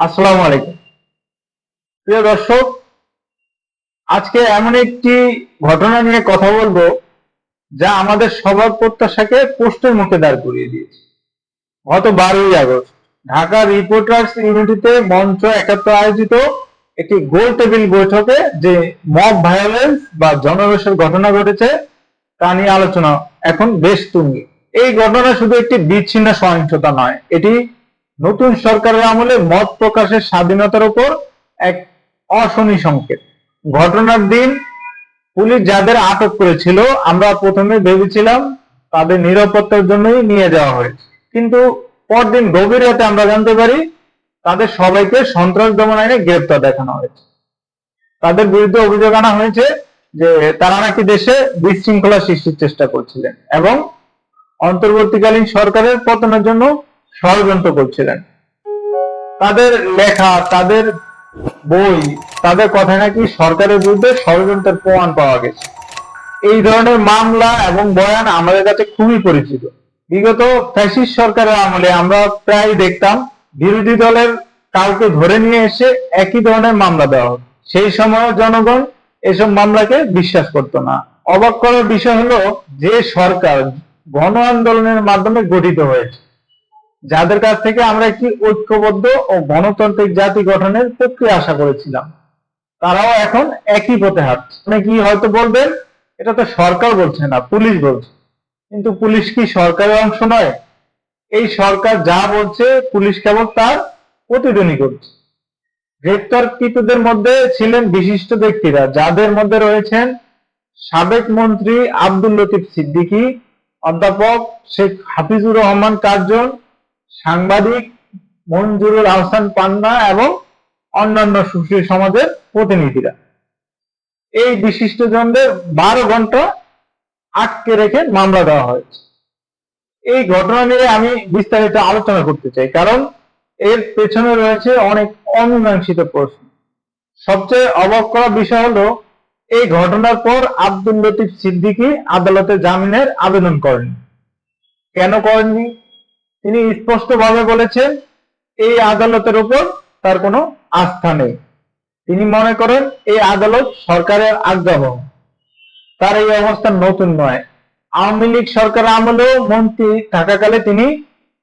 আসসালামু আলাইকুম। প্রিয় দর্শক, আজকে এমন একটি ঘটনা নিয়ে কথা বলব যা আমাদের সবার প্রত্যাশাকে পোস্টের মুখে দাঁড় করিয়ে দিয়েছে। গত বারোই আগস্ট, ঢাকা রিপোর্টার্স ইউনিটিতে মঞ্চ একাত্তর আয়োজিত একটি গোল টেবিল বৈঠকে যে মব ভায়োলেন্স বা জনরোষের ঘটনা ঘটেছে তা নিয়ে আলোচনা এখন বেশ তুঙ্গি। এই ঘটনা শুধু একটি বিচ্ছিন্ন সহিংসতা নয়, এটি নতুন সরকারের আমলে মত প্রকাশের স্বাধীনতার উপর এক অশনি সংকেত। ঘটনার দিন পুলিশ যাদের আটক করেছিল, আমরা প্রথমে ভেবেছিলাম তাদের নিরাপত্তার জন্যই নিয়ে যাওয়া হয়েছে। কিন্তু পরদিন গভীর রাতে আমরা জানতে পারি, তাদের সবাইকে সন্ত্রাস দমন আইনে গ্রেপ্তার দেখানো হয়েছে। তাদের বিরুদ্ধে অভিযোগ আনা হয়েছে যে তারা নাকি দেশে বিশৃঙ্খলা সৃষ্টির চেষ্টা করছিলেন এবং অন্তর্বর্তীকালীন সরকারের পতনের জন্য ষড়যন্ত্র করছিলেন। তাদের লেখা, তাদের বই, তাদের কথায় নাকি সরকারের বিরুদ্ধে ষড়যন্ত্রের প্রমাণ পাওয়া গেছে। এই ধরনের মামলা এবং বয়ান আমাদের কাছে খুবই পরিচিত। বিগত ফ্যাসিস্ট সরকারের আমলে আমরা প্রায় দেখতাম, বিরোধী দলের কাউকে ধরে নিয়ে এসে একই ধরনের মামলা দেওয়া হতো। সেই সময় জনগণ এসব মামলাকে বিশ্বাস করতো না। অবাক করার বিষয় হলো, যে সরকার গণ আন্দোলনের মাধ্যমে গঠিত হয়েছে যাদের কাছ থেকে আমরা একটি ঐক্যবদ্ধ ও গণতান্ত্রিক জাতি গঠনের প্রক্রিয়া আশা করেছিলাম, তারাও এখন একই পথে হাঁটছে। কি হয়তো বলবেন, এটা তো সরকার বলছে না, পুলিশ বলছে। কিন্তু পুলিশ কি সরকারের অংশ নয়? এই সরকার যা বলছে, পুলিশ কেবল তার প্রতিধ্বনি করছে। গ্রেপ্তারকৃতদের মধ্যে ছিলেন বিশিষ্ট ব্যক্তিরা, যাদের মধ্যে রয়েছেন সাবেক মন্ত্রী আব্দুল লতিফ সিদ্দিকী, অধ্যাপক শেখ হাফিজুর রহমান কার্জন সাংবাদিক মঞ্জুরুল আহসান পান্না এবং অন্যান্য সুশীল সমাজের প্রতিনিধিরা। এই বিশিষ্টজনদের বারো ঘণ্টা আটকে রেখে মামলা দেওয়া হয়েছে। এই ঘটনা নিয়ে আমি বিস্তারিত আলোচনা করতে চাই, কারণ এর পেছনে রয়েছে অনেক অমীমাংসিত প্রশ্ন। সবচেয়ে অবাক করা বিষয় হলো, এই ঘটনার পর আব্দুল লতিফ সিদ্দিকী আদালতে জামিনের আবেদন করেন কেন করেননি? তিনি স্পষ্টভাবে বলেছেন, এই আদালতের উপর তার কোনো আস্থা নেই। তিনি মনে করেন, এই আদালত সরকারের আজ্ঞাবহ তার এই অবস্থা নতুন নয়। আওয়ামী লীগ সরকার আমলেও মন্ত্রী থাকাকালে তিনি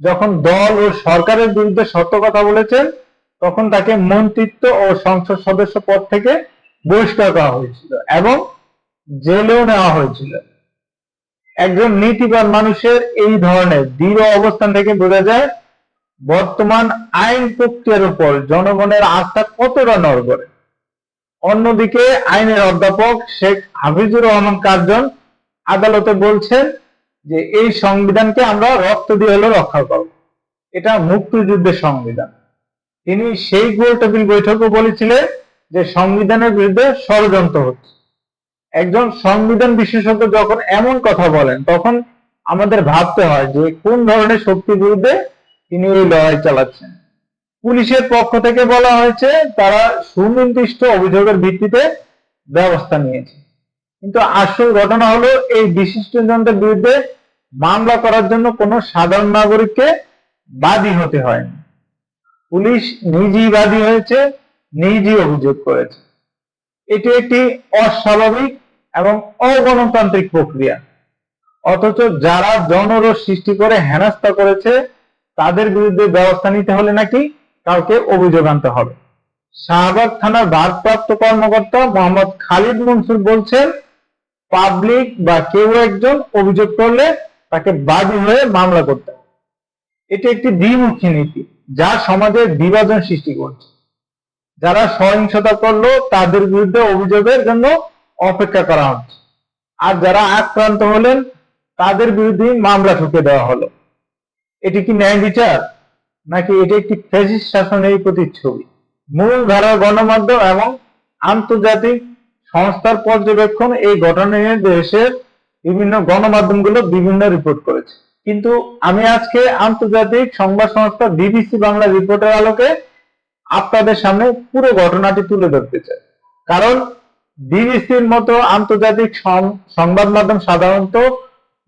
যখন দল ও সরকারের বিরুদ্ধে সত্য কথা বলেছেন, তখন তাকে মন্ত্রিত্ব ও সংসদ সদস্য পদ থেকে বহিষ্কার করা হয়েছিল এবং জেলেও নেওয়া হয়েছিল। একজন নীতিবান মানুষের এই ধরনের দৃঢ় অবস্থান থেকে বোঝা যায়, বর্তমান আইন প্রক্রিয়ার উপর জনগণের আস্থা কতটা নড়বড়ে। অন্যদিকে আইনের অধ্যাপক শেখ হাফিজুর রহমান কার্জন আদালতে বলছেন যে এই সংবিধানকে আমরা রক্ত দিয়ে হলেও রক্ষা করব। এটা মুক্তিযুদ্ধের সংবিধান। তিনি সেই গোল টেবিল বৈঠকে বলেছিলেন যে সংবিধানের বিরুদ্ধে ষড়যন্ত্র হচ্ছে। একজন সংবিধান বিশেষজ্ঞ যখন এমন কথা বলেন, তখন আমাদের ভাবতে হয় যে কোন ধরনের শক্তির বিরুদ্ধে তিনি এই লড়াই চালাচ্ছেন। পুলিশের পক্ষ থেকে বলা হয়েছে, তারা সুনির্দিষ্ট অভিযোগের ভিত্তিতে ব্যবস্থা নিয়েছে। কিন্তু আসল ঘটনা হলো, এই বিশিষ্টজনদের বিরুদ্ধে মামলা করার জন্য কোনো সাধারণ নাগরিককে বাদী হতে হয়নি। পুলিশ নিজেই বাদী হয়েছে, নিজেই অভিযোগ করেছে। এটি একটি অস্বাভাবিক এবং অগণতান্ত্রিক প্রক্রিয়া। অথচ যারা জনরোষ সৃষ্টি করে হেনস্থা করেছে, তাদের বিরুদ্ধে ব্যবস্থা নিতে হলে নাকি কাউকে অভিযোগ আনতে হবে। শাহবাগ থানার ভারপ্রাপ্ত কর্মকর্তা মোহাম্মদ খালিদ মনসুর বলছেন, পাবলিক বা কেউ একজন অভিযোগ করলে তাকে বাদী হয়ে মামলা করতে হবে। এটি একটি দ্বিমুখী নীতি, যা সমাজে বিভাজন সৃষ্টি করছে। যারা সহিংসতা করল, তাদের বিরুদ্ধে অভিযোগের জন্য অপেক্ষা করা হচ্ছে। আর যারা আক্রান্ত হলেন, তাদের বিরুদ্ধে মামলা ঠুকে দেওয়া হলো। এটি কি ন্যায় বিচার? নাকি এটি একটি ফ্যাসিস্ট শাসনের প্রতিচ্ছবি? মূল ধারার গণমাধ্যম এবং আন্তর্জাতিক সংস্থার পর্যবেক্ষণ এই ঘটনা নিয়ে দেশের বিভিন্ন গণমাধ্যমগুলো বিভিন্ন রিপোর্ট করেছে। কিন্তু আমি আজকে আন্তর্জাতিক সংবাদ সংস্থা বিবিসি বাংলা রিপোর্টের আলোকে আপনাদের সামনে পুরো ঘটনাটি তুলে ধরতে চাই। কারণ বিবিসির মতো আন্তর্জাতিক সংবাদ মাধ্যম সাধারণত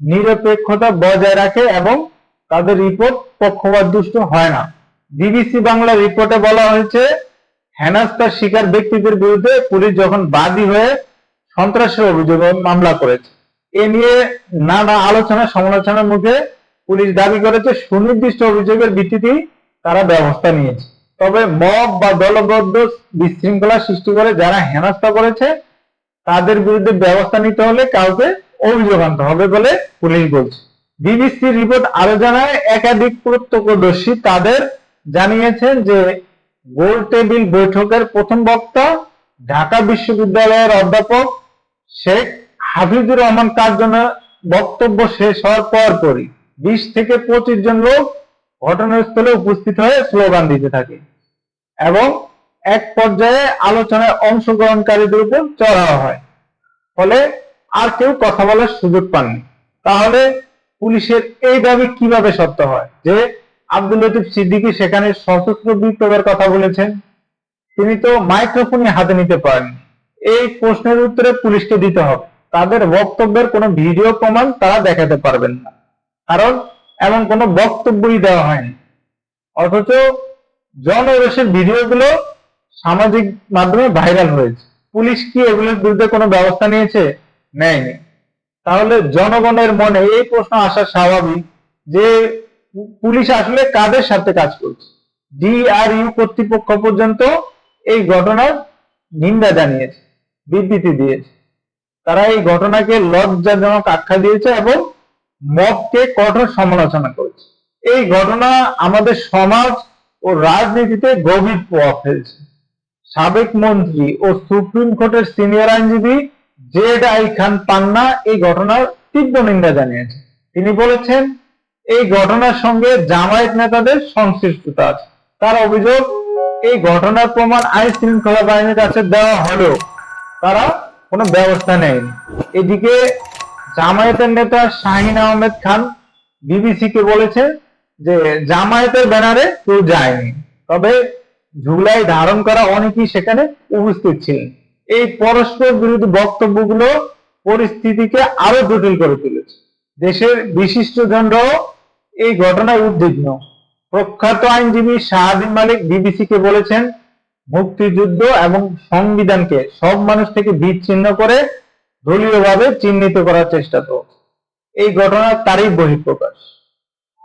নিরপেক্ষতা বজায় রাখে এবং তাদের রিপোর্ট পক্ষপাত দুষ্ট হয় না। বিবিসি বাংলা রিপোর্টে বলা হয়েছে হেনাস্তার শিকার ব্যক্তিদের বিরুদ্ধে পুলিশ যখন বাদী হয়ে সন্ত্রাসের অভিযোগে মামলা করেছে। এ নিয়ে নানা আলোচনা সমালোচনার মুখে পুলিশ দাবি করেছে, সুনির্দিষ্ট অভিযোগের ভিত্তিতেই তারা ব্যবস্থা নিয়েছে। তবে মব বা দলবদ্ধ বিশৃঙ্খলা সৃষ্টি করে যারা হেনস্থা করেছে, তাদের বিরুদ্ধে ব্যবস্থা নিতে হলে কাউকে অভিযোগ আনতে হবে বলে পুলিশ বলছে। বিবিসি রিপোর্ট আরও জানায়, একাধিক প্রত্যক্ষদর্শী তাদের জানিয়েছেন যে গোল টেবিল বৈঠকের প্রথম বক্তা ঢাকা বিশ্ববিদ্যালয়ের অধ্যাপক শেখ হাফিজুর রহমান কার্জনের বক্তব্য শেষ হওয়ার পর পরই বিশ থেকে পঁচিশ জন লোক ঘটনাস্থলে উপস্থিত হয়ে স্লোগান দিতে থাকে। এবং এক পর্যায়ে আলোচনায় অংশগ্রহণকারীদের উপর চড়াও হয়। ফলে আর কেউ কথা বলার সুযোগ পাননি। তাহলে পুলিশের এই দাবি কীভাবে সত্য হয়? যে আব্দুল লতিফ সিদ্দিকী সেখানে সশস্ত্র বিপ্লবের কথা বলেছেন। তিনি তো মাইক্রোফোনই হাতে নিতে পারেননি। এই প্রশ্নের উত্তরে পুলিশকে দিতে হবে। তাদের বক্তব্যের কোনো ভিডিও প্রমাণ তারা দেখাতে পারবেন না। কারণ এমন কোনো বক্তব্যই দেওয়া হয়নি। অথচ জনরোষের ভিডিওগুলো সামাজিক মাধ্যমে ভাইরাল হয়েছে। পুলিশ কি এগুলোর বিরুদ্ধে কোনো ব্যবস্থা নিয়েছে? নেয়নি। তাহলে জনগণের মনে এই প্রশ্ন আসা স্বাভাবিক যে পুলিশ আসলে কাদের সাথে কাজ করছে? ডিআরইউ কর্তৃপক্ষ পর্যন্ত এই ঘটনার নিন্দা জানিয়েছে, বিবৃতি দিয়েছে। তারা এই ঘটনাকে লজ্জাজনক আখ্যা দিয়েছে এবং মবকে কঠোর সমালোচনা করেছে। এই ঘটনা আমাদের সমাজ ও রাজনীতিতে গভীর প্রভাব ফেলছে। সাবেক মন্ত্রী ও সুপ্রিম কোর্টের সিনিয়র আইনজীবী জেড আই খান পান্না এই ঘটনার তীব্র নিন্দা জানিয়েছে তিনি বলেছেন, এই ঘটনার সঙ্গে জামায়াত নেতাদের সংশ্লিষ্টতা আছে। তার অভিযোগ, এই ঘটনার প্রমাণ আইন শৃঙ্খলা বাহিনীর কাছে দেওয়া হলেও তারা কোনো ব্যবস্থা নেয়নি। এদিকে জামায়াতের নেতা শাহিন আহমেদ খান বিবিসি কে বলেছে যে জামায়াতের ব্যানারে কেউ যায়নি। তবে ঝুলাই ধারণ করা অনেকেই সেখানে উপস্থিত ছিলেন। এই পরস্পর বিরোধী বক্তব্যগুলো পরিস্থিতিকে আরও জটিল করে তুলেছে। দেশের বিশিষ্ট জনরাও এই ঘটনায় উদ্বিগ্ন। প্রখ্যাত আইনজীবী শাহাদিন মালিক বিবিসি কে বলেছেন, মুক্তিযুদ্ধ এবং সংবিধানকে সব মানুষ থেকে বিচ্ছিন্ন করে দলীয়ভাবে চিহ্নিত করার চেষ্টা তো এই ঘটনার তারই বহিঃপ্রকাশ।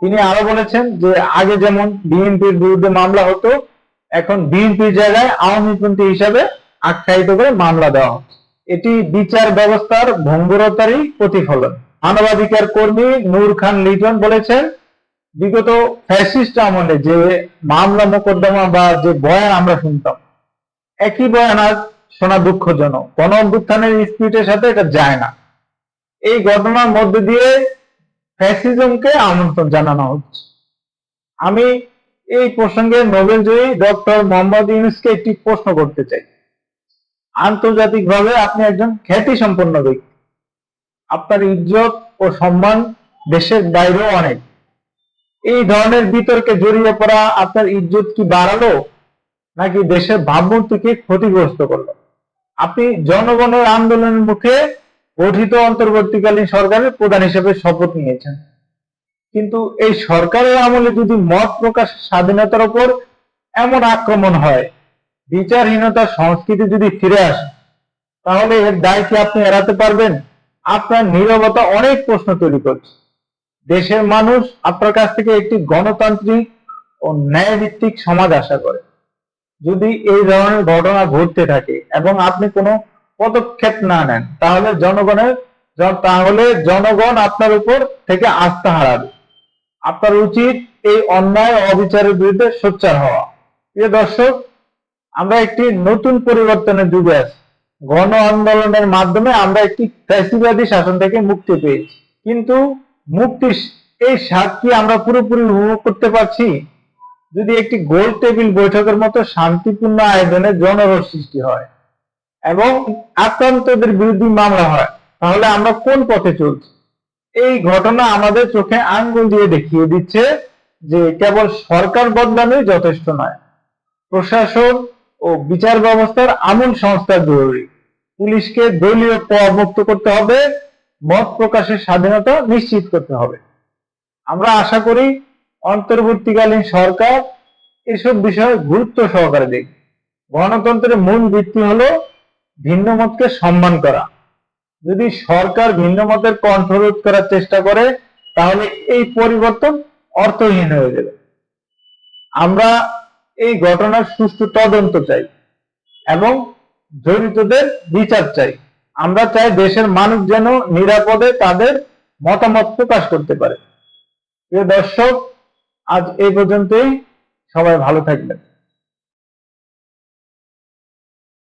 তিনি আরও বলেছেন যে আগে যেমন বিএনপির বিরুদ্ধে মামলা হতো, এখন বিএনপির জায়গায় আওয়ামী পন্থী হিসাবে আখ্যায়িত করে মামলা দেওয়া হচ্ছে। এটি বিচার ব্যবস্থার ভঙ্গুরতারই প্রতিফলন। মানবাধিকার কর্মী নূর খান লিটন বলেছেন, বিগত ফ্যাসিস্ট আমলে যে মামলা মোকদ্দমা বা যে বয়ান আমরা শুনতাম, একই বয়ান আজ শোনা দুঃখজনক। গণ অভ্যুত্থানের স্পিরিটের সাথে এটা যায় না। এই ঘটনার মধ্যে দিয়ে ফ্যাসিজমকে আমন্ত্রণ জানানো হচ্ছে। আমি এই প্রসঙ্গে নোবেল জয়ী ডক্টর মোহাম্মদ ইউনুসকে একটি প্রশ্ন করতে চাই। আন্তর্জাতিকভাবে আপনি একজন খ্যাতি সম্পন্ন ব্যক্তি। আপনার ইজ্জত ও সম্মান দেশের বাইরেও অনেক। এই ধরনের বিতর্কে জড়িয়ে পড়া আপনার ইজ্জত কি বাড়ালো, নাকি দেশের ভাবমূর্তিকে ক্ষতিগ্রস্ত করল? আপনি জনগণের আন্দোলনের মুখে গঠিত অন্তর্বর্তীকালীন সরকারের প্রধান হিসেবে শপথ নিয়েছেন। কিন্তু এই সরকারের আমলে যদি মত প্রকাশ স্বাধীনতার উপর এমন আক্রমণ হয় বিচারহীনতার সংস্কৃতি যদি ফিরে আসে, তাহলে এর দায় কি আপনি এড়াতে পারবেন? আপনার নীরবতা অনেক প্রশ্ন তৈরি করছে। দেশের মানুষ আপনার কাছ থেকে একটি গণতান্ত্রিক ও ন্যায়ভিত্তিক সমাজ আশা করে। যদি এই ধরনের ঘটনা ঘটতে থাকে এবং আপনি কোনো পদক্ষেপ না নেন, তাহলে জনগণের তাহলে জনগণ আপনার উপর থেকে আস্থা হারাবে। আপনার উচিত এই অন্যায় অবিচারের বিরুদ্ধে সোচ্চার হওয়া। প্রিয় দর্শক, আমরা একটি নতুন পরিবর্তনের যুগে আছি। গণ আন্দোলনের মাধ্যমে আমরা একটি ফ্যাসিবাদী শাসন থেকে মুক্তি পেয়েছি। কিন্তু মুক্তির এই স্বাদ কি আমরা পুরোপুরি উপভোগ করতে পারছি যদি একটি গোল টেবিল বৈঠকের মতো শান্তিপূর্ণ আয়োজনে জনরোষ সৃষ্টি হয়। এবং আক্রান্তদের বিরুদ্ধে মামলা হয়। তাহলে আমরা কোন পথে চলছি? এই ঘটনা আমাদের চোখে আঙ্গুল দিয়ে দেখিয়ে দিচ্ছে যে কেবল সরকার বদলানোই যথেষ্ট নয়। প্রশাসন ও বিচার ব্যবস্থার আমূল সংস্কার জরুরি। পুলিশকে দলীয় মুক্ত করতে হবে, মত প্রকাশের স্বাধীনতা নিশ্চিত করতে হবে। আমরা আশা করি অন্তর্বর্তীকালীন সরকার এসব বিষয়ে গুরুত্ব সহকারে দেখবে। গণতন্ত্রের মূল ভিত্তি হলো ভিন্ন মতকে সম্মান করা। যদি সরকার ভিন্ন মতের কণ্ঠরোধ করার চেষ্টা করে, তাহলে এই পরিবর্তন অর্থহীন হয়ে যাবে। আমরা এই ঘটনার সুষ্ঠু তদন্ত চাই এবং জড়িতদের বিচার চাই। আমরা চাই দেশের মানুষ যেন নিরাপদে তাদের মতামত প্রকাশ করতে পারে। প্রিয় দর্শক, আজ এই পর্যন্তই। সবাই ভালো থাকবেন।